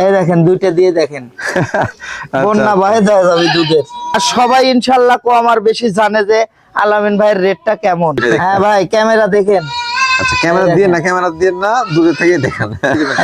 এই দেখেন দুইটা দিয়ে দেখেন। আচ্ছা, বন্যা বয়ে দেওয়া যাবে দুধের আর সবাই ইনশাল্লাহ কো আমার বেশি জানে যে আলামিন ভাইয়ের রেটটা কেমন। হ্যাঁ ভাই ক্যামেরা দেখেন। আচ্ছা ক্যামেরা দিয়ে না ক্যামেরা দিয়ে না দূরে থেকে দেখান।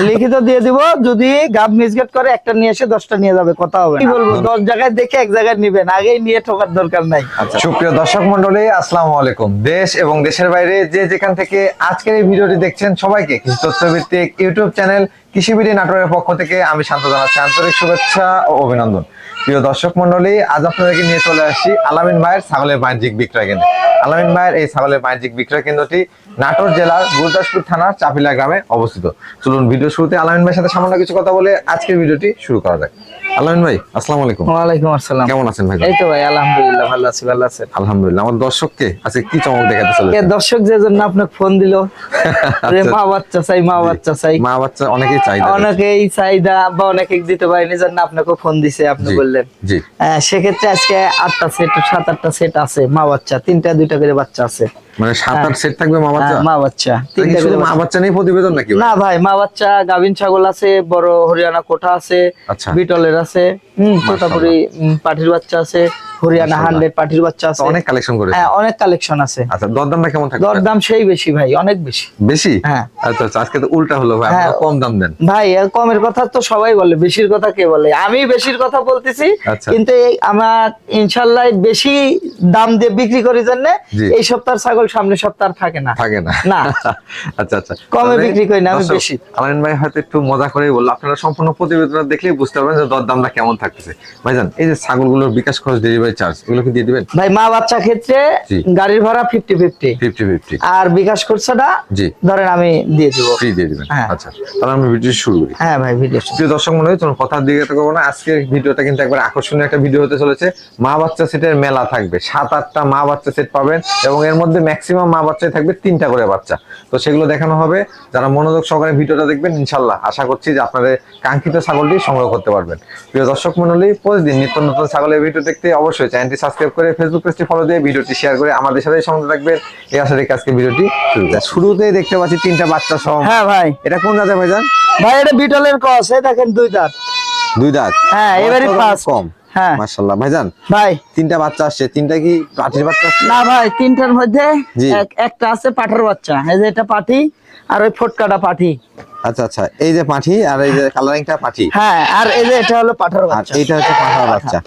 লিখিত দিয়ে দিব যদি গাব মিসগেট করে একটা নিয়ে এসে দশটা নিয়ে যাবে কথা হবে কি বলব? দশ জায়গায় দেখে এক জায়গায় নিবেন আগেই নিয়ে ঠোকার দরকার নাই। আচ্ছা সুপ্রিয় দর্শক মন্ডলী আসসালামু আলাইকুম। দেশ এবং দেশের বাইরে যে যেখান থেকে আজকের এই ভিডিওটি দেখছেন সবাইকে কৃষি তথ্য ভিত্তিক ইউটিউব চ্যানেল কৃষিবিডি নাটোরের পক্ষ থেকে আমি শান্ত জানাচ্ছি আন্তরিক শুভেচ্ছা ও অভিনন্দন। প্রিয় দর্শক মন্ডলী, আজ আপনাদেরকে নিয়ে চলে আসছি আলামিন ভাইয়ের ছাগলের বাণিজ্যিক বিক্রয় কেন্দ্র। আলামিন ভাইয়ের এই ছাগলের বাণিজ্যিক বিক্রয় কেন্দ্রটি নাটোর জেলার গুরুদাসপুর থানার চাপিলা গ্রামে অবস্থিত। চলুন ভিডিও শুরুতে আলামিন ভাইয়ের সাথে সামান্য কিছু কথা বলে আজকের ভিডিওটি শুরু করা যাক। আলামিন ভাই আসসালামু আলাইকুম। ওয়ালাইকুম আসসালাম। কেমন আছেন ভাই? এই তো ভাই আলহামদুলিল্লাহ ভালো আছি ভালো আছেন? আলহামদুলিল্লাহ আমার দর্শককে আজকে কি চমক দেখাতে দর্শক যে জন্য আপনাকে ফোন দিল যে মা বাচ্চা চাই মা বাচ্চা চাই। মা বাচ্চা অনেকেই চাই অনেকেই চাহিদা বা অনেকে দিতে পারেনি জন্য আপনাকে ফোন দিছে আপনি বললেন। জি। সেক্ষেত্রে আজকে আটটা সেট সাত আটটা সেট আছে মা বাচ্চা তিনটা দুইটা করে বাচ্চা আছে। মানে সাত আট সেট থাকবে মা বাচ্চা? হ্যাঁ, মা বাচ্চা। শুধু মা বাচ্চা। নিয়ে প্রতিবেদন নাকি না ভাই মা বাচ্চা গাভিন ছাগল আছে বড় হরিয়ানা কোঠা আছে আচ্ছা। বিটলের আছে হুম তোতাপুরি পাটির বাচ্চা আছে। হরিয়ানা হান্ড্রেড পাটির বাচ্চা আছে। অনেক কালেকশন করেছে হ্যাঁ অনেক কালেকশন আছে। আচ্ছা দরদামটা কেমন থাকবে দরদাম সেই বেশি ভাই অনেক বেশি। বেশি? হ্যাঁ। আচ্ছা আচ্ছা আজকে তো উল্টা হলো ভাই হ্যাঁ। আপনারা কম দাম দেন। ভাই কমের কথা তো সবাই বলে বেশির কথা কে বলে? আমি বেশির কথা বলতেছি আচ্ছা। কিন্তু এই আমার ইনশাল্লাহ বেশি দাম দিয়ে বিক্রি করি জন্য এই সপ্তাহ ছাগল সামনে সপ্তাহ থাকে না। থাকে না। না। আচ্ছা আচ্ছা। কমে বিক্রি করি না, আমি বেশি। আলামিন ভাই হয়তো একটু মজা করেই বলল আপনারা সম্পূর্ণ প্রতিবেদন দেখলেই বুঝতে পারবেন যে দরদামটা কেমন থাকতেছে। ভাইজান এই যে ছাগলগুলোর বিকাশ খরচ ডেলিভারি চার্জ এগুলো কি দিয়ে দিবেন? ভাই মা বাচ্চা ক্ষেত্রে। গাড়ির ভাড়া ফিফটি ফিফটি ফিফটি ফিফটি আর বিকাশ খরচাটা জি। ধরেন আমি দিয়ে দিব। ফ্রি দিয়ে দিবেন। হ্যাঁ। আচ্ছা তাহলে আমরা ভিডিও শুরু করি। হ্যাঁ ভাই ভিডিও প্রিয় দর্শক মনে হয় কথার দিকে তো করব না। আজকের ভিডিওটা কিন্তু একবার আকর্ষণীয় একটা ভিডিও হতে চলেছে। মা বাচ্চা সেটের মেলা থাকবে। সাত আটটা মা বাচ্চা সেট পাবেন এবং এর মধ্যে ম্যাক্সিমাম মা বাচ্চাই থাকবে তিনটা করে বাচ্চা। তো সেগুলো দেখানো হবে। যারা মনোযোগ সহকারে ভিডিওটা দেখবেন ইনশাল্লাহ আশা করছি যে আপনাদের কাঙ্ক্ষিত ছাগলটি সংগ্রহ করতে পারবেন। প্রিয় দর্শক মন্ডলী প্রতিদিন নিত্য নতুন ছাগলের ভিডিও দেখতে অবশ্যই চ্যানেলটি সাবস্ক্রাইব করে ফেসবুক পেজটি ফলো দিয়ে ভিডিওটি শেয়ার করে আমাদের সাথে সঙ্গে রাখবেন এই আশা রেখে আজকে ভিডিওটি শুরু করি। শুরুতেই দেখতে পাচ্ছি তিনটা বাচ্চা সহ। হ্যাঁ ভাই। এটা কোন জাতের ভাইজান? ভাই এটা বিটলের কস এই দেখেন দুই দাঁত। দুই দাঁত? হ্যাঁ এবারে ফার্স্ট কম। হ্যাঁ। মাশাল্লাহ ভাইজান ভাই। তিনটা বাচ্চা আসছে তিনটা কি পাটির বাচ্চা না ভাই তিনটার মধ্যে একটা আছে বাচ্চা। এই যে এটা পাঠি আর ওই ফটকাটা আচ্ছা আচ্ছা। এই যে পাঠি আর এই যে কালারিংটা পাঠি হ্যাঁ আর এই যে এটা হলো পাঠার বাচ্চা। এইটা হচ্ছে পাঠার বাচ্চা।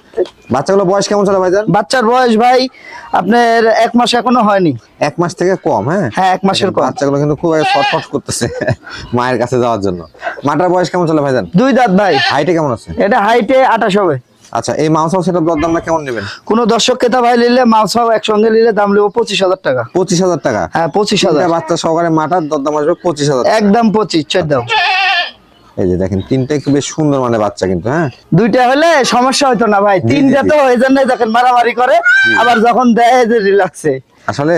বাচ্চাগুলো বয়স কেমন চলে ভাইজান? বাচ্চার বয়স ভাই আপনার এক মাস এখনও হয়নি। এক মাস থেকে কম হ্যাঁ? হ্যাঁ এক মাসের কম। বাচ্চাগুলো কিন্তু খুব ছটফট করতেছে মায়ের কাছে যাওয়ার জন্য। মাটার বয়স কেমন চলে ভাইজান? দুই দাঁত ভাই। হাইটে কেমন আছে? এটা হাইটে আঠাশ হবে। আচ্ছা এই মাংস সেটা দরদামটা কেমন নেবেন? কোন দর্শক ক্রেতা ভাই নিলে মাছ একসঙ্গে নিলে দাম নেব পঁচিশ হাজার টাকা। পঁচিশ হাজার টাকা? হ্যাঁ পঁচিশ হাজার। বাচ্চা সহকারে মাটার দরদাম আসবে পঁচিশ হাজার। একদম পঁচিশ চোদ্দ এই যে দেখেন তিনটা বেশ সুন্দর মানে বাচ্চা কিন্তু হ্যাঁ? দুইটা হলে সমস্যা হতো না ভাই। তিনটা তো এই জন্যই দেখেন মারামারি করে আবার যখন দেয় যে রিল্যাক্সে আসলে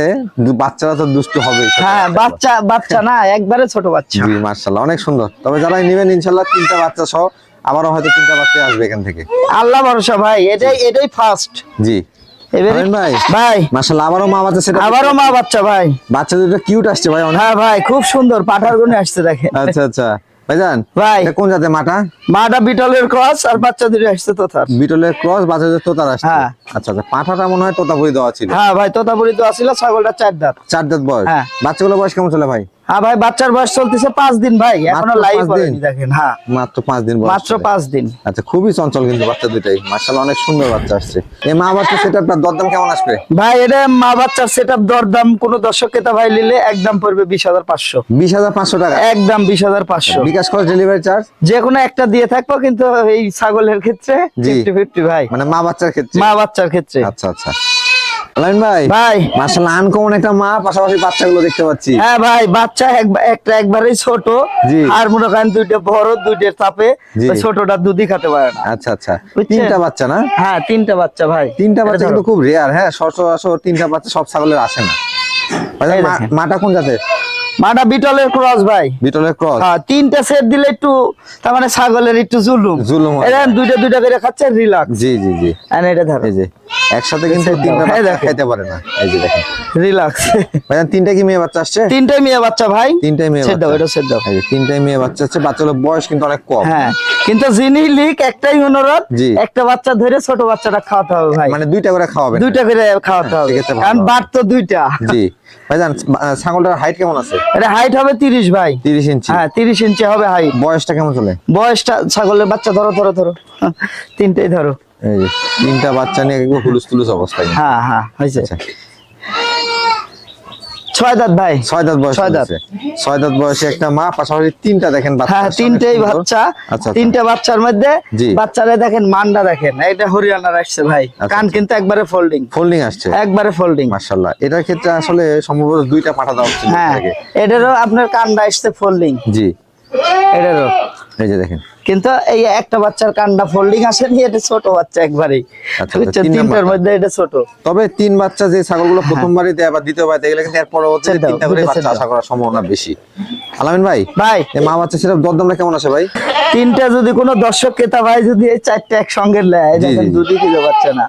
বাচ্চারা তো দুষ্ট হবে হ্যাঁ বাচ্চা বাচ্চা না একবারে ছোট বাচ্চা। মার্শাল্লাহ অনেক সুন্দর। তবে যারা নেবেন ইনশাল্লাহ তিনটা বাচ্চা সহ আবারও হয়তো তিনটা বাচ্চা আসবে এখান থেকে। আল্লাহ ভরসা ভাই এটাই এটাই ফার্স্ট জি। ভাই ভাই। আবারও মা বাচ্চা সেটা আবারও মা বাচ্চা ভাই। বাচ্চা দুটো কিউট আসছে ভাই হ্যাঁ ভাই খুব সুন্দর পাঠার আসছে দেখেন। আচ্ছা আচ্ছা। ভাইজান ভাই। এটা কোন জাতের মাটা? মাটা বিটলের ক্রস আর বাচ্চা দুটো আসছে বিটলের ক্রস বাচ্চা দুটো তোতার আসছে। হ্যাঁ। আচ্ছা আচ্ছা পাঠাটা মনে হয় তোতাপুরি দেওয়া ছিল। হ্যাঁ ভাই তোতাপুরি ছাগলটা চার দাঁত। চার দাঁত বয়স। হ্যাঁ। বাচ্চাগুলো বয়স কেমন চলে ভাই? হ্যাঁ ভাই বাচ্চার বয়স চলতেছে পাঁচ দিন ভাই এখনও লাইভ হয়নি দেখেন হ্যাঁ। মাত্র পাঁচ দিন মাত্র পাঁচ দিন। আচ্ছা খুবই চঞ্চল কিন্তু বাচ্চা দুটাই মার্শাল্লাহ অনেক সুন্দর বাচ্চা আসছে। এই মা বাচ্চা দরদাম কেমন আসবে? ভাই এটা মা বাচ্চার সেট আপ দরদাম কোন দর্শক ক্রেতা ভাই নিলে একদম পড়বে বিশ হাজার পাঁচশো। বিশ হাজার পাঁচশো টাকা? একদম বিশ হাজার পাঁচশো। বিকাশ খরচ ডেলিভারি চার্জ যে কোনো একটা দিয়ে থাকব কিন্তু এই ছাগলের ক্ষেত্রে। ফিফটি ফিফটি ভাই। মানে মা বাচ্চার ক্ষেত্রে? মা বাচ্চার ক্ষেত্রে। আচ্ছা আচ্ছা। লাইন ভাই ভাই। মার্শাল্লাহ আনকমন একটা মা পাশাপাশি বাচ্চাগুলো দেখতে পাচ্ছি। হ্যাঁ ভাই বাচ্চা একটা একবারেই ছোট। আর মনে করেন দুইটা বড় দুইটা চাপে ছোটটা দুধই খেতে পারে না। আচ্ছা আচ্ছা। তিনটা বাচ্চা না? হ্যাঁ তিনটা বাচ্চা ভাই। তিনটা বাচ্চা কিন্তু খুব রেয়ার হ্যাঁ সচরাচর তিনটা বাচ্চা সব ছাগলের আসে না। দেখেন। মাটা কোন জাতের? মাটা বিটলের ক্রস ভাই। বিটলের ক্রস। হ্যাঁ তিনটা সেট দিলে একটু তার মানে ছাগলের একটু জুলুম। জুলুম হয়। দুইটা দুইটা করে খাচ্ছে রিল্যাক্স। জি জি জি। আর এটা ধরো। যে। একসাথে কিন্তু তিনটা হ্যাঁ, বাচ্চা। খাইতে পারে না। এই যে দেখেন। রিল্যাক্স ভাইজান তিনটা কি মেয়ে বাচ্চা আসছে? তিনটাই মেয়ে বাচ্চা ভাই। তিনটাই মেয়ে বাচ্চা। এটা সেদ্ধ এই যে তিনটাই মেয়ে বাচ্চা হচ্ছে বাচ্চাগুলোর বয়স কিন্তু অনেক কম। হ্যাঁ। কিন্তু যিনি লিক একটাই অনুরোধ একটা বাচ্চা ধরে ছোট বাচ্চাটা খাওয়াতে হবে ভাই। মানে দুইটা করে খাওয়াবেন। দুইটা করে খাওয়াতে হবে। কারণ বাট তো দুইটা। জি। ভাইজান ছাগলটার হাইট কেমন আছে? এটা হাইট হবে তিরিশ ভাই। তিরিশ ইঞ্চি। হ্যাঁ তিরিশ ইঞ্চি হবে হাইট বয়সটা কেমন চলে? বয়সটা ছাগলের বাচ্চা ধরো ধরো ধরো। তিনটাই ধরো। এই যে তিনটা বাচ্চা নিয়ে একদম হুলুস তুলুস অবস্থা হ্যাঁ হ্যাঁ হয়েছে। আচ্ছা। ছয় দাঁত ভাই। ছয় দাঁত বয়স ছয় দাঁত। ছয় দাঁত বয়সে একটা মা পাশাপাশি তিনটা দেখেন বাচ্চা। হ্যাঁ তিনটেই বাচ্চা। আচ্ছা। আচ্ছা। বাচ্চার মধ্যে। বাচ্চারা দেখেন মান্ডা দেখেন। এটা হরিয়ানার আসছে ভাই। আচ্ছা, কান আচ্ছা। কিন্তু একবারে ফোল্ডিং ফোল্ডিং আসছে? একবারে ফোল্ডিং মাশাআল্লাহ। এটার ক্ষেত্রে আসলে সম্ভবত দুইটা পাঠা উচিত হ্যাঁ। এটারও আপনার কানটা আসছে ফোল্ডিং জি। এটারও। এই যে দেখেন। কিন্তু এই একটা বাচ্চার ফোল্ডিং আসেনি এটা ছোট বাচ্চা একবারেই। আচ্ছা, তিন তিনটার মধ্যে এটা ছোট। তবে তিন বাচ্চা যে ছাগলগুলো প্রথমবারই দেয় বা দ্বিতীয়বার দেয় কিন্তু এর পরবর্তীতে তিনটা করে বাচ্চা আশা করার সম্ভাবনা বেশি। আলামিন ভাই ভাই। এই মা বাচ্চা সেটা দরদামটা কেমন ভাই? তিনটা যদি কোনো দর্শক ক্রেতা ভাই যদি এই চারটে একসঙ্গে নেয় দেখেন। দুটি কিলো পাচ্ছে না।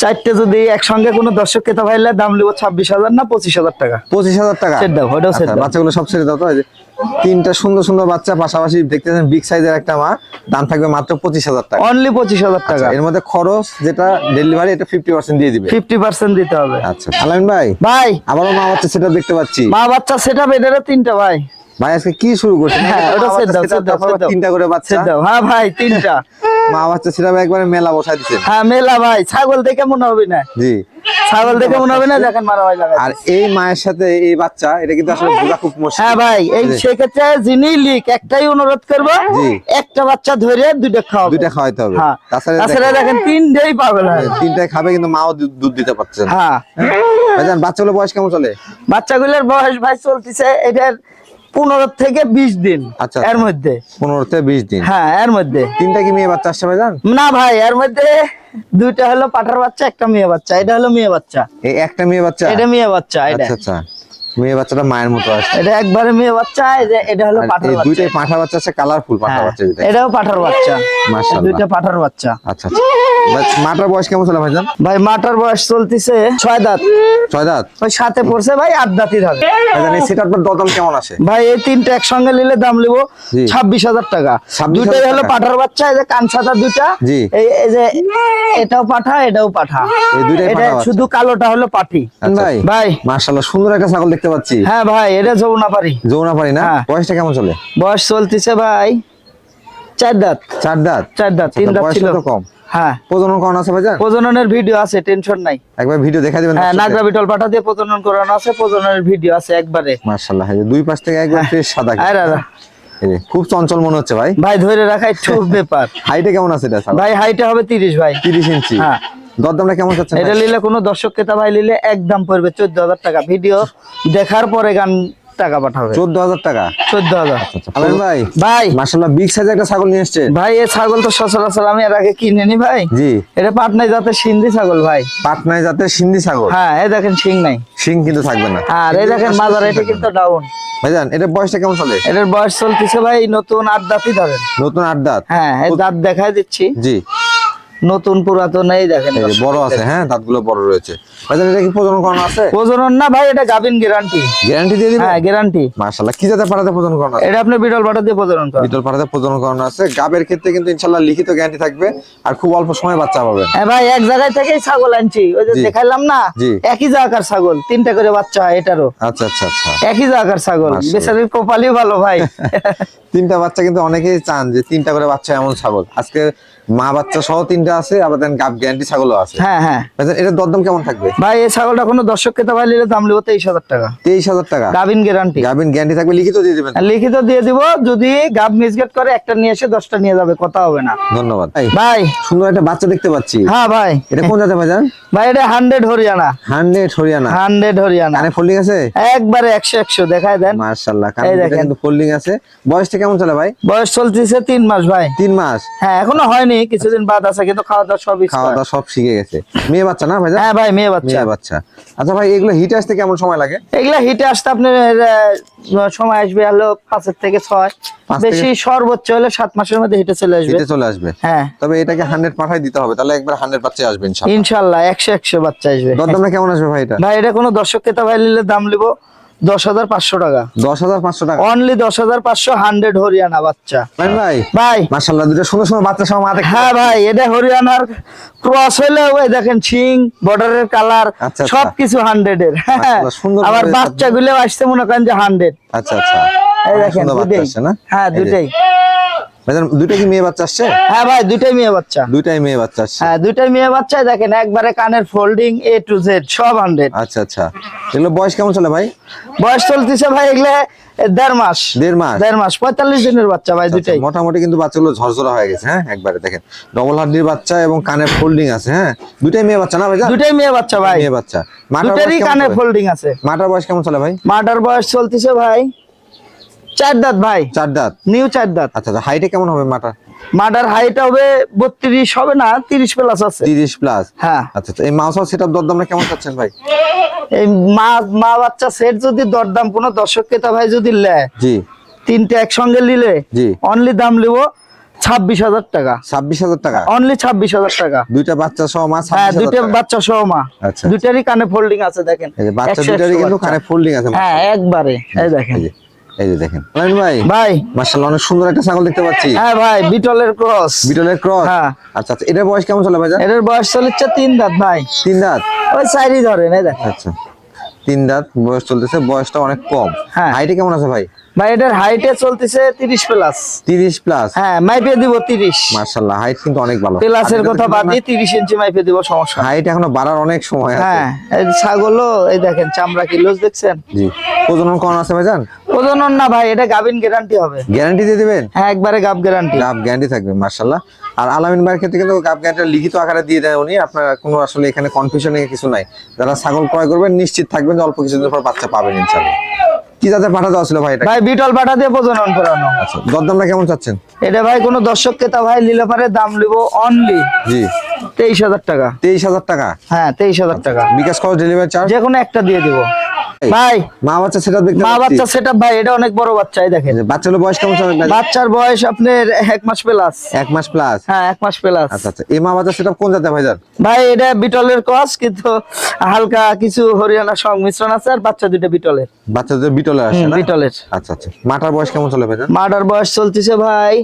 চারটে যদি একসঙ্গে কোনো দর্শক ক্রেতা ভাই নেয়, দাম লিবো ছাব্বিশ হাজার না পঁচিশ হাজার টাকা। পঁচিশ হাজার টাকা? সেট দাও, ওটাও সেট আচ্ছা, বাচ্চাগুলো সব ছেড়ে দাও তো তিনটা সুন্দর সুন্দর বাচ্চা পাশাপাশি দেখতেছেন বিগ সাইজের একটা মা। দাম থাকবে মাত্র পঁচিশ হাজার টাকা। অনলি পঁচিশ হাজার টাকা। আচ্ছা, এর মধ্যে খরচ যেটা ডেলিভারি এটা ফিফটি পার্সেন্ট দিয়ে দিবে। ফিফটি পার্সেন্ট দিতে হবে। আচ্ছা আলামিন ভাই। ভাই। আবারও মা বাচ্চা সেটা দেখতে পাচ্ছি। মা বাচ্চা সেটা এটারও তিনটা ভাই। ভাই আজকে কি শুরু করছেন? হ্যাঁ তিনটা করে বাচ্চা। হ্যাঁ ভাই তিনটা। মা বাচ্চা সেটা একবারে মেলা বসাই দিচ্ছেন। হ্যাঁ মেলা ভাই। ছাগল দেখে মনে হবে না। জি। ছাগল দেখে মনে হবে না? দেখেন মারামারি আর এই মায়ের সাথে এই বাচ্চা এটা কিন্তু আসলে বোঝা খুব মুশকিল। হ্যাঁ ভাই এই সেক্ষেত্রে যিনি লিক একটাই অনুরোধ করব একটা বাচ্চা ধরে দুইটা খাওয়া দুইটা খাওয়াইতে হবে। হ্যাঁ। তাছাড়া তাছাড়া দেখেন তিনটেই পাবে না তিনটাই খাবে কিন্তু মাও দুধ দুধ দিতে পারছে না। হ্যাঁ। ভাইজান বাচ্চাগুলো বয়স কেমন চলে? বাচ্চাগুলোর বয়স ভাই চলতেছে এটার পনেরো থেকে বিশ দিন আচ্ছা, এর আচ্ছা। মধ্যে। পনেরো থেকে বিশ দিন। হ্যাঁ এর মধ্যে। তিনটা কি মেয়ে বাচ্চা আসছে ভাইজান? না ভাই এর মধ্যে দুইটা হলো পাঠার বাচ্চা একটা মেয়ে বাচ্চা। এটা হলো মেয়ে বাচ্চা। এই একটা মেয়ে বাচ্চা? এটা মেয়ে বাচ্চা এটা। আচ্ছা আচ্ছা। মেয়ে বাচ্চাটা মায়ের মতো আসছে। এটা একবারে মেয়ে বাচ্চা যে এটা হলো পাঠার বাচ্চা। দুইটাই পাঁঠা বাচ্চা আছে কালারফুল পাঁঠা হ্যাঁ, বাচ্চা এটাও পাঠার বাচ্চা। মাশাআল্লাহ। দুইটা পাঠার বাচ্চা। আচ্ছা আচ্ছা। ভাই, মাটার বয়স কেমন চলে ভাইজান? ভাই মাটার বয়স চলতেছে ছয় দাঁত। ছয় দাঁত? ওই সাথে পড়ছে ভাই আট দাঁতই হবে ভাইজান এই সেট আপনার দরদাম কেমন ভাই এই তিনটা একসঙ্গে নিলে দাম ছাব্বিশ হাজার টাকা। 26,000 দুইটাই হলো পাঠার বাচ্চা এই যে কানসাটা জি। এই এই যে এটাও পাঠা এটাও পাঠা। এই দুইটাই এটা পাঠা শুধু কালোটা হলো পাঠি। আচ্ছা, ভাই। ভাই মার্শাল্লাহ সুন্দর একটা ছাগল দেখতে পাচ্ছি। হ্যাঁ ভাই এটা যমুনা পারি যমুনা পারি না? হ্যাঁ। বয়সটা কেমন চলে? বয়স চলতেছে ভাই চার দাঁত। চার দাঁত? চার দাঁত তিন আচ্ছা, দাঁত ছিল। কম। হ্যাঁ। প্রজনন করানো আছে ভাইজান? প্রজননের ভিডিও আছে টেনশন নাই। একবার ভিডিও দেখা দিবেন হ্যাঁ নাগরা বিটল পাঠা দিয়ে প্রজনন করানো আছে প্রজননের ভিডিও আছে একবারে। দুই পাশ থেকে একবার ফ্রেশ সাদা আরে আরে। খুব চঞ্চল মনে হচ্ছে ভাই। ভাই ধরে রাখা একটু ব্যাপার। হাইটে কেমন আছে এটা ভাই হাইটে হবে তিরিশ ভাই। তিরিশ ইঞ্চি। হ্যাঁ। দরদামটা কেমন এটা নিলে কোনো দর্শক ক্রেতা ভাই নিলে একদম পড়বে চোদ্দ হাজার টাকা। ভিডিও দেখার পরে গান টাকা পাঠাবে। চোদ্দ হাজার টাকা চোদ্দ হাজার ভাই ভাই। বিগ সাইজ একটা ছাগল নিয়ে এসছে। ভাই এ ছাগল তো সচরাচর আমি এর আগে কিনে নি ভাই। জি। এটা পাটনায় যাতে সিন্ধি ছাগল ভাই। পাটনায় জাতের সিন্ধি ছাগল? হ্যাঁ এই দেখেন সিং নাই। শিং কিন্তু থাকবে না। আর এই দেখেন মাজার এটা কিন্তু ডাউন ভাইজান এটা বয়সটা কেমন চলে? এটার বয়স চলতেছে ভাই নতুন আট দাঁতই ধরেন। নতুন আট দাঁত? হ্যাঁ এই দাঁত দেখাই দিচ্ছি। জি। নতুন পুরাতন এই দেখেন বড় আছে হ্যাঁ দাঁতগুলো বড় রয়েছে। ভাইজান এটা কি প্রজনন করানো আছে? প্রজনন না ভাই এটা গাবিন গ্যারান্টি। গ্যারান্টি দিয়ে দিবেন? হ্যাঁ গ্যারান্টি। মাশাআল্লাহ কি জাতের পাড়াতে প্রজনন করানো আছে? এটা আপনি বিটল পাটা দিয়ে প্রজনন করেন বিটল পাড়াতে প্রজনন করানো আছে। গাবের ক্ষেত্রে কিন্তু ইনশাআল্লাহ লিখিত গ্যারান্টি থাকবে আর খুব অল্প সময় বাচ্চা পাবেন। হ্যাঁ ভাই এক জায়গায় থেকেই ছাগল আনছি। ওই যে। দেখাইলাম না একই জায়গার ছাগল তিনটা করে বাচ্চা হয় এটারও। আচ্ছা আচ্ছা আচ্ছা। একই জায়গার ছাগল মাশাআল্লাহ। বেচারির কপালই ভালো ভাই। তিনটা বাচ্চা কিন্তু অনেকেই চান যে তিনটা করে বাচ্চা এমন ছাগল। আজকে মা বাচ্চা সহ তিনটা আছে আবার দেন গাব গ্যারান্টি ছাগলও আছে। হ্যাঁ হ্যাঁ। এটার দরদাম কেমন থাকবে? ভাই এই ছাগলটা কোনো দর্শক ক্রেতা ভাই নিলে দাম লিবো তেইশ হাজার টাকা। তেইশ হাজার টাকা? গাবিন গ্যারান্টি গাবিন গ্যারান্টি থাকবে লিখিত দিয়ে দিবেন লিখিত দিয়ে দিব যদি গাব মিসগেট করে একটা নিয়ে এসে দশটা নিয়ে যাবে কথা হবে না। ধন্যবাদ। ভাই। সুন্দর একটা বাচ্চা দেখতে পাচ্ছি। হ্যাঁ ভাই। এটা কোন জাতে ভাইজান ভাই এটা hundred Haryana. Hundred Haryana. Hundred Haryana. কানে ফোল্ডিং আছে? একবারে একশো একশো দেখায় দেন। মার্শাল্লাহ কানে কিন্তু ফোল্ডিং আছে। বয়সটা কেমন চলে ভাই? বয়স চলতেছে তিন মাস ভাই। তিন মাস। হ্যাঁ এখনও হয়নি কিছুদিন বাদ আছে খাওয়া দাওয়া সব খাওয়া দাওয়া সব শিখে গেছে। মেয়ে বাচ্চা না ভাইজান? হ্যাঁ ভাই মেয়ে বাচ্চা। মেয়ে বাচ্চা। আচ্ছা ভাই এগুলো হিট আসতে কেমন সময় লাগে? এগুলা হিটে আসতে আপনার সময় আসবে হলো পাঁচের থেকে ছয়। বেশি সর্বোচ্চ হলে সাত মাসের মধ্যে হিটে চলে আসবে। হিটে চলে আসবে। হ্যাঁ। তবে এটাকে হান্ড্রেড পাঠাই দিতে হবে তাহলে একবার হান্ড্রেড বাচ্চা আসবে ইনশাল্লাহ ইনশাল্লাহ একশো একশো বাচ্চা আসবে। দরদামটা কেমন আসবে ভাই এটা? ভাই এটা কোনো দর্শক ক্রেতা ভাই নিলে দাম নিব। দশ হাজার পাঁচশো টাকা। দশ হাজার পাঁচশো টাকা। অনলি দশ হাজার পাঁচশো হান্ড্রেড হরিয়ানা বাচ্চা। ভাই ভাই। মার্শাল্লাহ দুটো সুন্দর সুন্দর বাচ্চা সব মাঠে হ্যাঁ ভাই এটা হরিয়ানার ক্রস হইলে ওই দেখেন শিং বর্ডারের কালার আচ্ছা, আচ্ছা। সবকিছু হান্ড্রেড এর হ্যাঁ। সুন্দর আবার ভাবে বাচ্চা গুলো আসতে মনে করেন যে হান্ড্রেড আচ্ছা আচ্ছা। এই দেখেন দুটোই। আসছে হ্যাঁ দুটাই। কি মেয়ে বাচ্চা আসছে? হ্যাঁ ভাই দুটাই মেয়ে বাচ্চা। দুইটাই মেয়ে বাচ্চা আসছে। হ্যাঁ দুটাই মেয়ে বাচ্চা দেখেন একবারে কানের ফোল্ডিং এ টু জেড সব হান্ড্রেড আচ্ছা আচ্ছা। এগুলো বয়স কেমন চলে ভাই? বয়স চলতেছে ভাই এগুলো দেড় মাস। দেড় মাস? দেড় মাস পঁয়তাল্লিশ দিনের বাচ্চা ভাই আচ্ছা, মোটামুটি কিন্তু বাচ্চাগুলো ঝরঝরা হয়ে গেছে হ্যাঁ একবারে দেখেন। ডবল হাড্ডির বাচ্চা এবং কানের ফোল্ডিং আছে হ্যাঁ। দুইটাই মেয়ে বাচ্চা না ভাই দুটাই মেয়ে বাচ্চা ভাই। মেয়ে বাচ্চা। মাটার কানে ফোল্ডিং আছে। মাটার বয়স কেমন চলে ভাই? মাটার বয়স চলতেছে ভাই চার দাঁত ভাই। চার দাঁত? নিউ চার দাঁত। আচ্ছা আচ্ছা হাইটে কেমন হবে মাটা মাটার হাইট হবে বত্রিশ হবে না তিরিশ প্লাস আছে। তিরিশ প্লাস হ্যাঁ। আচ্ছা আচ্ছা এই মাউস সেটআপ দরদামটা কেমন চাচ্ছেন ভাই? এই মা মা বাচ্চা সেট যদি দরদাম কোনো দর্শক ক্রেতা ভাই যদি নেয় জি। তিনটে একসঙ্গে নিলে জি। অনলি দাম নিব ছাব্বিশ হাজার টাকা। ছাব্বিশ হাজার টাকা? অনলি ছাব্বিশ হাজার টাকা। দুইটা বাচ্চা সহ মা হ্যাঁ দুইটা বাচ্চা সহ মা। আচ্ছা। দুইটারই কানে ফোল্ডিং আছে দেখেন। বাচ্চা দুইটারই কিন্তু কানে ফোল্ডিং আছে হ্যাঁ একবারে। এই দেখেন। এই যে দেখেন। ভাই ভাই। মাশাআল্লাহ অনেক সুন্দর একটা ছাগল দেখতে পাচ্ছি। হ্যাঁ ভাই বিটলের ক্রস। বিটলের ক্রস? হ্যাঁ। আচ্ছা আচ্ছা এটার বয়স কেমন চলে ভাইজান? এটার বয়স চলেছে তিন দাঁত ভাই। তিন দাঁত? ওই সাইডই ধরেন এই দেখেন। আচ্ছা। তিন দাঁত বয়স চলতেছে বয়সটা অনেক কম। হ্যাঁ। হাইটে কেমন আছে ভাই? ভাই এটার হাইটে চলতেছে তিরিশ প্লাস তিরিশ প্লাস হ্যাঁ মাইপে দিব তিরিশ। মার্শাল্লাহ হাইট কিন্তু অনেক ভালো। প্লাসের কথা বাদ দিয়ে তিরিশ ইঞ্চি মাইপে দিব সমস্যা হাইট এখনও বাড়ার অনেক সময় আছে। হ্যাঁ এই ছাগলও এই দেখেন চামড়া কিলোস দেখছেন? জি। প্রজনন কখন আছে ভাইজান? প্রজনন না ভাই এটা গাবিন গ্যারান্টি হবে। গ্যারান্টি দিয়ে দিবেন? হ্যাঁ একবারে গাব গ্যারান্টি গাব গ্যারান্টি থাকবে মার্শাল্লাহ আর আলামিন ভাইয়ের ক্ষেত্রে কিন্তু গাব গ্যারান্টি লিখিত আকারে দিয়ে দেয় উনি। আপনার কোনো আসলে এখানে কনফিউশনে কিছু নাই। যারা ছাগল ক্রয় করবেন নিশ্চিত থাকবেন যে অল্প কিছুদিন পর বাচ্চা পাবেন ইনশাআল্লাহ কি যাতে পাঠা দেওয়া ছিল ভাই এটা ভাই বিটল পাঠা দিয়ে প্রজনন করানো। আচ্ছা দরদামটা কেমন চাচ্ছেন? এটা ভাই কোনো দর্শক ক্রেতা ভাই নিলে পারে দাম নিব অনলি জি। তেইশ হাজার টাকা। তেইশ হাজার টাকা? হ্যাঁ তেইশ হাজার টাকা। বিকাশ খরচ ডেলিভারি চার্জ যে কোনো একটা দিয়ে দিব। ভাই মা বাচ্চা সেটা দেখতে মা বাচ্চা সেটা ভাই এটা অনেক বড় বাচ্চা এই দেখেন। বাচ্চাগুলো বয়স কেমন চলে বাচ্চার বয়স আপনার এক মাস প্লাস এক মাস প্লাস হ্যাঁ এক মাস প্লাস আচ্ছা আচ্ছা। এই মা বাচ্চা সেটা কোন জাতে ভাইজান ভাই এটা বিটলের কস কিন্তু হালকা কিছু হরিয়ানা সংমিশ্রণ আছে আর বাচ্চা দুটো বিটলের। বাচ্চাদের বিটলে আসে হুম, না? বিটলের। আচ্ছা আচ্ছা। মাটার বয়স কেমন চলে ভাইজান মার্ডার বয়স চলতেছে ভাই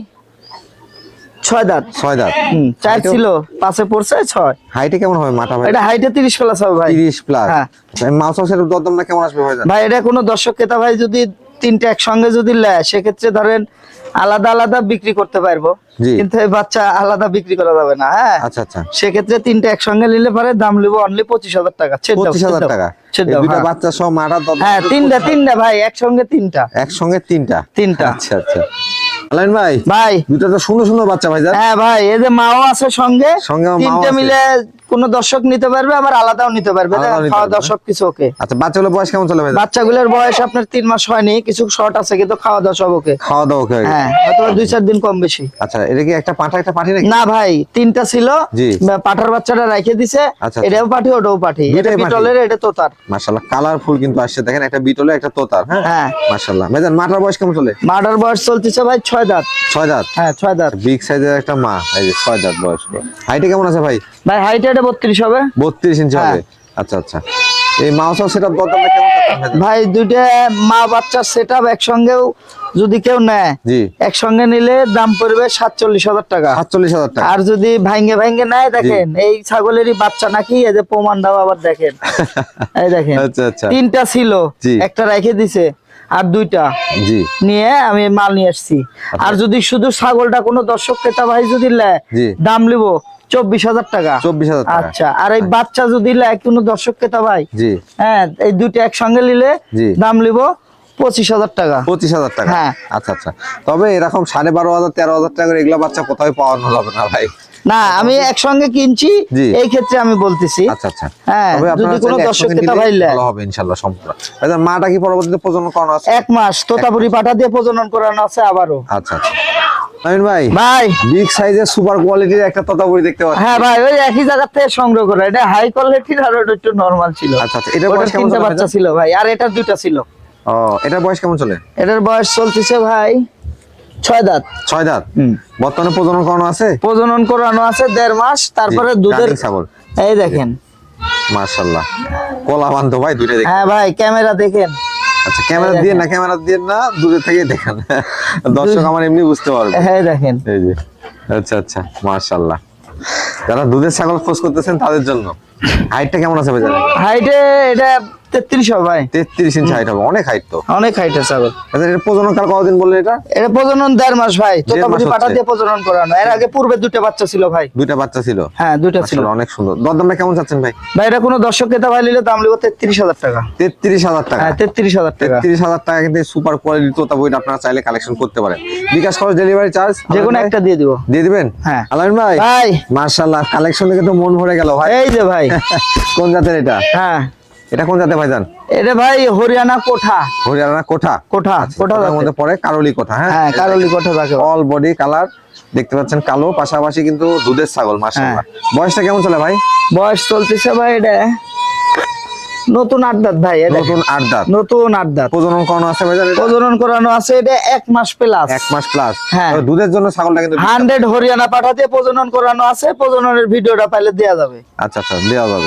ছয় দাঁত। ছয় দাঁত। হুম চার ছিল পাশে পড়ছে ছয়। হাইটে কেমন হবে মাটা ভাই এটা হাইটে তিরিশ প্লাস হবে ভাই। তিরিশ প্লাস হ্যাঁ। মাউস হাউসের দরদামটা কেমন আসবে ভাইজান? ভাই এটা কোনো দর্শক ক্রেতা ভাই যদি তিনটে একসঙ্গে যদি নেয় সেক্ষেত্রে ধরেন আলাদা আলাদা বিক্রি করতে পারব। কিন্তু এই বাচ্চা আলাদা বিক্রি করা যাবে না হ্যাঁ? আচ্ছা আচ্ছা। সেক্ষেত্রে তিনটে একসঙ্গে নিলে পারে দাম নিবো অনলি পঁচিশ হাজার টাকা পঁচিশ হাজার টাকা। হ্যাঁ। বাচ্চা সব দরদাম হ্যাঁ তিনটা 25,000 তিনটা ভাই একসঙ্গে তিনটা। একসঙ্গে তিনটা। তিনটা। আচ্ছা আচ্ছা। আলাইন ভাই? ভাই। দুটো তো সুন্দর সুন্দর বাচ্চা ভাইজান হ্যাঁ ভাই এই যে মাও আছে সঙ্গে সঙ্গে তিনটে মিলে কোন দর্শক নিতে পারবে আবার আলাদাও নিতে পারবে। আলাদাও নিতে খাওয়া দাওয়া সবকিছু ওকে। আচ্ছা বাচ্চাগুলো বয়স কেমন চলে ভাইজান বাচ্চাগুলোর বয়স আপনার তিন মাস হয়নি কিছু শর্ট আছে কিন্তু খাওয়া দাওয়া সব ওকে। খাওয়া দাওয়া ওকে হ্যাঁ হয়তো দুই চার দিন কম বেশি। আচ্ছা এটা কি একটা পাঠা একটা পাঠি নাকি? না ভাই তিনটা ছিল পাঠার বাচ্চাটা রেখে দিছে আচ্ছা। এটাও পাঠি ওটাও পাঠি। এটা। পিটলের এটা তোতার। মাশাআল্লাহ কালারফুল কিন্তু আসছে। দেখেন একটা বিটলে একটা তোতার হ্যাঁ? হ্যাঁ। মাশাআল্লাহ। ভাইজান মাটার বয়স কেমন চলে? মার্ডার বয়স চলতেছে ভাই ছয় দাঁত। ছয় দাঁত? হ্যাঁ ছয় দাঁত। বিগ সাইজের একটা মা এই যে ছয় দাঁত বয়স হাইটে কেমন আছে ভাই? ভাই হাইট এটা বত্রিশ হবে। বত্রিশ ইঞ্চি হ্যাঁ। হবে আচ্ছা আচ্ছা। এই মাউস সেটা দরদামটা কেমন ভাই দুইটা মা একসঙ্গেও যদি কেউ নেয় জি। একসঙ্গে নিলে দাম পড়বে সাতচল্লিশ হাজার টাকা। সাতচল্লিশ হাজার টাকা। আর যদি ভাঙ্গে ভাঙ্গে নেয় দেখেন এই ছাগলেরই বাচ্চা নাকি এই যে প্রমাণটাও আবার দেখেন। এই দেখেন আচ্ছা আচ্ছা। তিনটা ছিল একটা রেখে দিছে। আর দুইটা জি। নিয়ে আমি মাল নিয়ে আসছি। আর যদি শুধু ছাগলটা কোনো দর্শক ক্রেতা ভাই যদি নেয় দাম লিব চব্বিশ হাজার টাকা। চব্বিশ হাজার আচ্ছা আর এই বাচ্চা যদি নেয় কোনো দর্শক ক্রেতা ভাই জি। হ্যাঁ এই দুইটা একসঙ্গে নিলে। দাম লিব পঁচিশ হাজার টাকা। পঁচিশ হাজার টাকা। হ্যাঁ। আচ্ছা আচ্ছা। তবে এরকম সাড়ে বারো হাজার তেরো হাজার টাকার এগুলা বাচ্চা কোথাও পাওয়ানো যাবে না ভাই। না আমি একসঙ্গে কিনছি এই ক্ষেত্রে আমি বলতেছি। আচ্ছা আচ্ছা। হ্যাঁ, যদি কোনো দর্শক ক্রেতা ভাই ভালো হবে ইনশাল্লাহ সম্পূর্ণ। আচ্ছা মাটা কি পরবর্তীতে প্রজনন করানো আছে? এক মাস তোতাপুরি দিয়ে প্রজনন করানো আছে আবারও। আচ্ছা আচ্ছা। আমিন ভাই ভাই। বিগ সাইজের সুপার কোয়ালিটির একটা ততাবড়ি দেখতে পাচ্ছি। হ্যাঁ ভাই ওই একই জায়গা থেকে সংগ্রহ করা। এটা হাই কোয়ালিটির আর ওটা একটু নরমাল ছিল। আচ্ছা আচ্ছা। বয়স কেমন বাচ্চা ছিল ভাই। আর দুইটা ছিল। ও এটার বয়স কেমন চলে? এটার বয়স চলতেছে ভাই ছয় দাঁত। ছয় দাঁত? বর্তমানে প্রজনন করানো আছে? প্রজনন করানো আছে দেড় মাস তারপরে দুধের ছাগল। এই দেখেন। মাশাআল্লাহ। কলা বান্ধব ভাই দুইটা দেখি। হ্যাঁ ভাই ক্যামেরা দেখেন। আচ্ছা ক্যামেরা দিয়ে না ক্যামেরা দিয়ে না দূরে থেকে দেখেন। দর্শক আমার এমনি বুঝতে পারবে। হ্যাঁ দেখেন। এই যে আচ্ছা আচ্ছা মাশাআল্লাহ। যারা দুধের ছাগল খোঁজ করতেছেন তাদের জন্য। হাইটটা কেমন আছে ভাই হাইটে এটা তেত্রিশ হবে ভাই। তেত্রিশ ইঞ্চি হাইট হবে অনেক হাইট তো। অনেক হাইটের ছাগল আচ্ছা এটা প্রজনন কাল কতদিন বললেন এটা? এটা প্রজনন দেড় মাস ভাই তোতাপুরি পাঠা দিয়ে প্রজনন করানো। এর আগে পূর্বে দুটো বাচ্চা ছিল ভাই। দুইটা বাচ্চা ছিল? হ্যাঁ দুটো ছিল। অনেক সুন্দর। দরদামটা কেমন চাচ্ছেন ভাই? ভাই এটা কোনো দর্শক ক্রেতা ভাই নিলে দাম লিখো তেত্রিশ হাজার টাকা। তেত্রিশ হাজার টাকা। হ্যাঁ তেত্রিশ হাজার টাকা। তেত্রিশ হাজার টাকা কিন্তু সুপার কোয়ালিটি তোতা বইটা আপনারা চাইলে কালেকশন করতে পারেন। বিকাশ খরচ ডেলিভারি চার্জ যে কোনো একটা দিয়ে দিব। দিয়ে দিবেন? হ্যাঁ। আলামিন ভাই? ভাই। মার্শাল্লাহ কালেকশন দেখে তো মন ভরে গেল ভাই। এই যে ভাই। কোন জাতের এটা? হ্যাঁ। এটা কোন জাতের ভাইজান? এটা ভাই হরিয়ানা কোঠা। হরিয়ানা কোঠা। কোঠা কোঠা কোঠার মধ্যে পরে কারলি কোঠা হ্যাঁ? হ্যাঁ কারলি কোঠা থাকে অল বডি কালার দেখতে পাচ্ছেন কালো পাশাপাশি কিন্তু দুধের ছাগল মাশাআল্লাহ। বয়সটা কেমন চলে ভাই? বয়স চলতেছে ভাই এটা নতুন আট দাঁত ভাই নতুন আট দাঁত। নতুন আট দাঁত। প্রজনন করানো আছে এটা? প্রজনন করানো আছে এটা এক মাস প্লাস এক মাস প্লাস হ্যাঁ। দুধের জন্য ছাগলটা কিন্তু হান্ড্রেড হরিয়ানা পাঠাতে প্রজনন করানো আছে প্রজননের ভিডিওটা পাইলে দেওয়া যাবে। আচ্ছা আচ্ছা দেওয়া যাবে।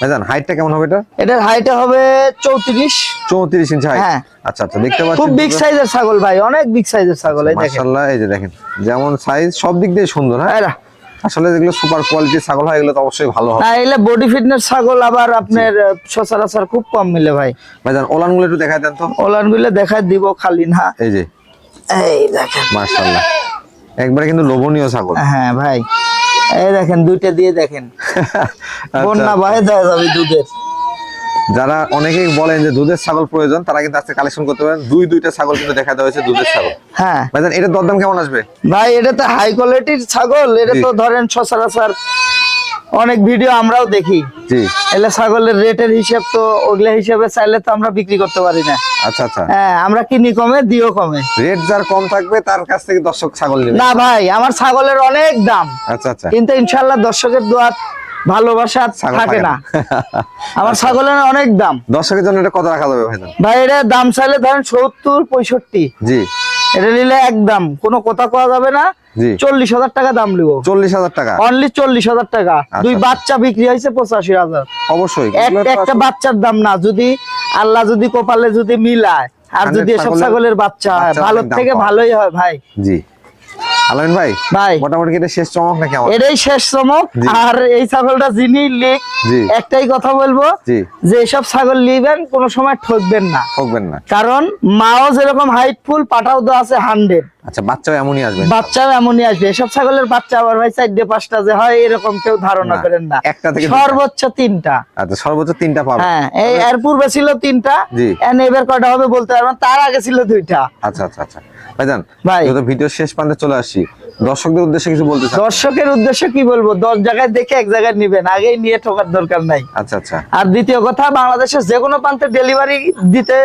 ভাইজান হাইটটা কেমন হবে এটা? এটার হাইট হবে চৌত্রিশ। চৌত্রিশ ইঞ্চি হাইট হ্যাঁ। আচ্ছা আচ্ছা দেখতে পাচ্ছেন খুব বিগ সাইজের ছাগল ভাই অনেক বিগ সাইজের ছাগল এই দেখেন। মাশাআল্লাহ এই যে দেখেন যেমন সাইজ সব দিক দিয়ে সুন্দর হ্যাঁ। আসলে যেগুলো সুপার কোয়ালিটির ছাগল হয় এগুলো তো অবশ্যই ভালো হবে। হ্যাঁ এলে বডি ফিটনেস ছাগল আবার আপনার সচরাচর খুব কম মিলে ভাই। ভাইজান ওলানগুলো একটু দেখায় দেন তো। ওলানগুলো দেখা দিব খালি না। এই যে। এই দেখেন। মাশাআল্লাহ। একবারে কিন্তু লোভনীয় ছাগল। হ্যাঁ ভাই। এই দেখেন দুইটা দিয়ে দেখেন। আচ্ছা, বন্যা ভাই দেওয়া যাবে দুধের। যারা অনেকেই বলেন যে দুধের ছাগল প্রয়োজন তারা কিন্তু আজকে কালেকশন করতে পারেন। দুই দুইটা ছাগল কিন্তু দেখা দেওয়া হয়েছে দুধের ছাগল। হ্যাঁ। ভাইজান এটার দরদাম কেমন আসবে? ভাই এটা তো হাই কোয়ালিটির ছাগল এটা তো ধরেন সচরাচর অনেক ভিডিও আমরাও দেখি। জি। এলে ছাগলের রেটের হিসাব তো ওগুলা হিসাবে চাইলে তো আমরা বিক্রি করতে পারি না। আচ্ছা আচ্ছা। হ্যাঁ আমরা কিনি কমে দিও কমে। রেট যার কম থাকবে তার কাছ থেকে দর্শক ছাগল নেবে। না ভাই আমার ছাগলের অনেক দাম। আচ্ছা আচ্ছা। কিন্তু ইনশাল্লাহ দর্শকের দোয়ার ভালোবাসা থাকে না। আমার আচ্ছা। ছাগলের অনেক দাম। দর্শকের জন্য এটা কত রাখা যাবে ভাই এটা? দাম চাইলে ধরেন সত্তর পঁয়ষট্টি। জি। এটা নিলে একদম কোনো কথা কোয়া যাবে না। চল্লিশ হাজার টাকা দাম চল্লিশ হাজার টাকা? অনলি চল্লিশ হাজার টাকা। দুই আচ্ছা। বাচ্চা বিক্রি হয়েছে পঁচাশি হাজার। অবশ্যই। একটা বাচ্চার দাম না। যদি আল্লাহ যদি কপালে যদি মিলায় আর যদি এসব ছাগলের বাচ্চা হয় ভালো থেকে ভালোই হয় ভাই। জি। আলামিন ভাই ভাই। মোটামুটি এটা শেষ চমক নাকি আমার? এটাই শেষ চমক। আর এই ছাগলটা যিনি লিক একটাই কথা বলব যে এসব ছাগল লিবেন কোনো সময় ঠকবেন না। ঠকবেন না। কারণ মাও যেরকম হাইট ফুল পাঠাও তো আছে হান্ড্রেড আচ্ছা বাচ্চাও এমনই আসবে? বাচ্চাও এমনই আসবে। এসব ছাগলের বাচ্চা আবার ভাই চারটে পাঁচটা যে হয় এরকম কেউ ধারণা করেন না। একটা থেকে সর্বোচ্চ তিনটা। আচ্ছা সর্বোচ্চ তিনটা পাবে। হ্যাঁ এই এর পূর্বে ছিল তিনটা। এন এবার কয়টা হবে বলতে পারবেন। তার আগে ছিল দুইটা। আচ্ছা আচ্ছা আচ্ছা। ভাইজান ভাই। যেহেতু ভিডিও শেষ প্রান্তে চলে আসছি দর্শকদের উদ্দেশ্যে কিছু বলতে দর্শকের উদ্দেশ্যে কি বলব? দশ জায়গায় দেখে এক জায়গায় নিবেন আগেই নিয়ে ঠকার দরকার নাই। আচ্ছা আচ্ছা। আর দ্বিতীয় কথা বাংলাদেশের যে কোনো প্রান্তে ডেলিভারি দিতে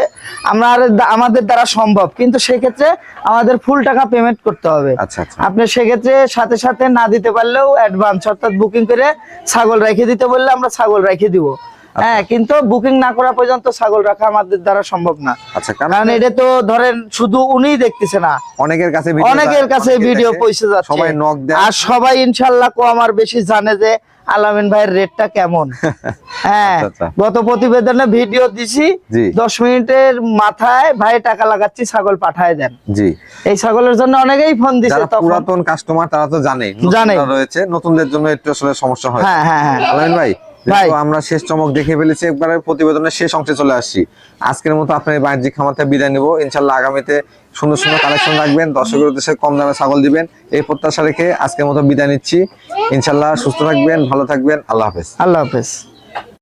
আমরা আমাদের দ্বারা সম্ভব। কিন্তু সেক্ষেত্রে আমাদের ফুল টাকা পেমেন্ট করতে হবে। আচ্ছা আচ্ছা। আপনি সেক্ষেত্রে সাথে সাথে না দিতে পারলেও অ্যাডভান্স অর্থাৎ বুকিং করে ছাগল রেখে দিতে বললে আমরা ছাগল রেখে দিব। হ্যাঁ কিন্তু বুকিং না করা পর্যন্ত ছাগল রাখা আমাদের দ্বারা সম্ভব না। আচ্ছা কারণ এটা তো ধরেন শুধু উনিই দেখতেছে না। অনেকের কাছে অনেকের কাছে ভিডিও পৌঁছে যাচ্ছে। সবাই নক দেয়। আর সবাই ইনশাল্লাহ কো আমার বেশি জানে যে আলামিন ভাইয়ের রেটটা কেমন। হ্যাঁ আচ্ছা, আচ্ছা। গত প্রতিবেদনে ভিডিও দিছি দশ মিনিটের মাথায় ভাই টাকা লাগাচ্ছি ছাগল পাঠায় দেন। জি। এই ছাগলের জন্য অনেকেই ফোন দিছে পুরাতন কাস্টমার তারা তো জানেই। জানে। রয়েছে নতুনদের জন্য একটু আসলে সমস্যা হয়। হ্যাঁ হ্যাঁ হ্যাঁ। আলামিন ভাই আমরা শেষ চমক দেখে ফেলেছি একবারে প্রতিবেদনের শেষ অংশে চলে আসছি। আজকের মতো আপনার বাণিজ্যিক খামার থেকে বিদায় নেব। ইনশাল্লাহ আগামীতে সুন্দর সুন্দর কালেকশন রাখবেন দর্শকের উদ্দেশ্যে কম দামে ছাগল দিবেন। এই প্রত্যাশা রেখে আজকের মতো বিদায় নিচ্ছি। ইনশাল্লাহ সুস্থ থাকবেন ভালো থাকবেন আল্লাহ হাফেজ। আল্লাহ হাফেজ।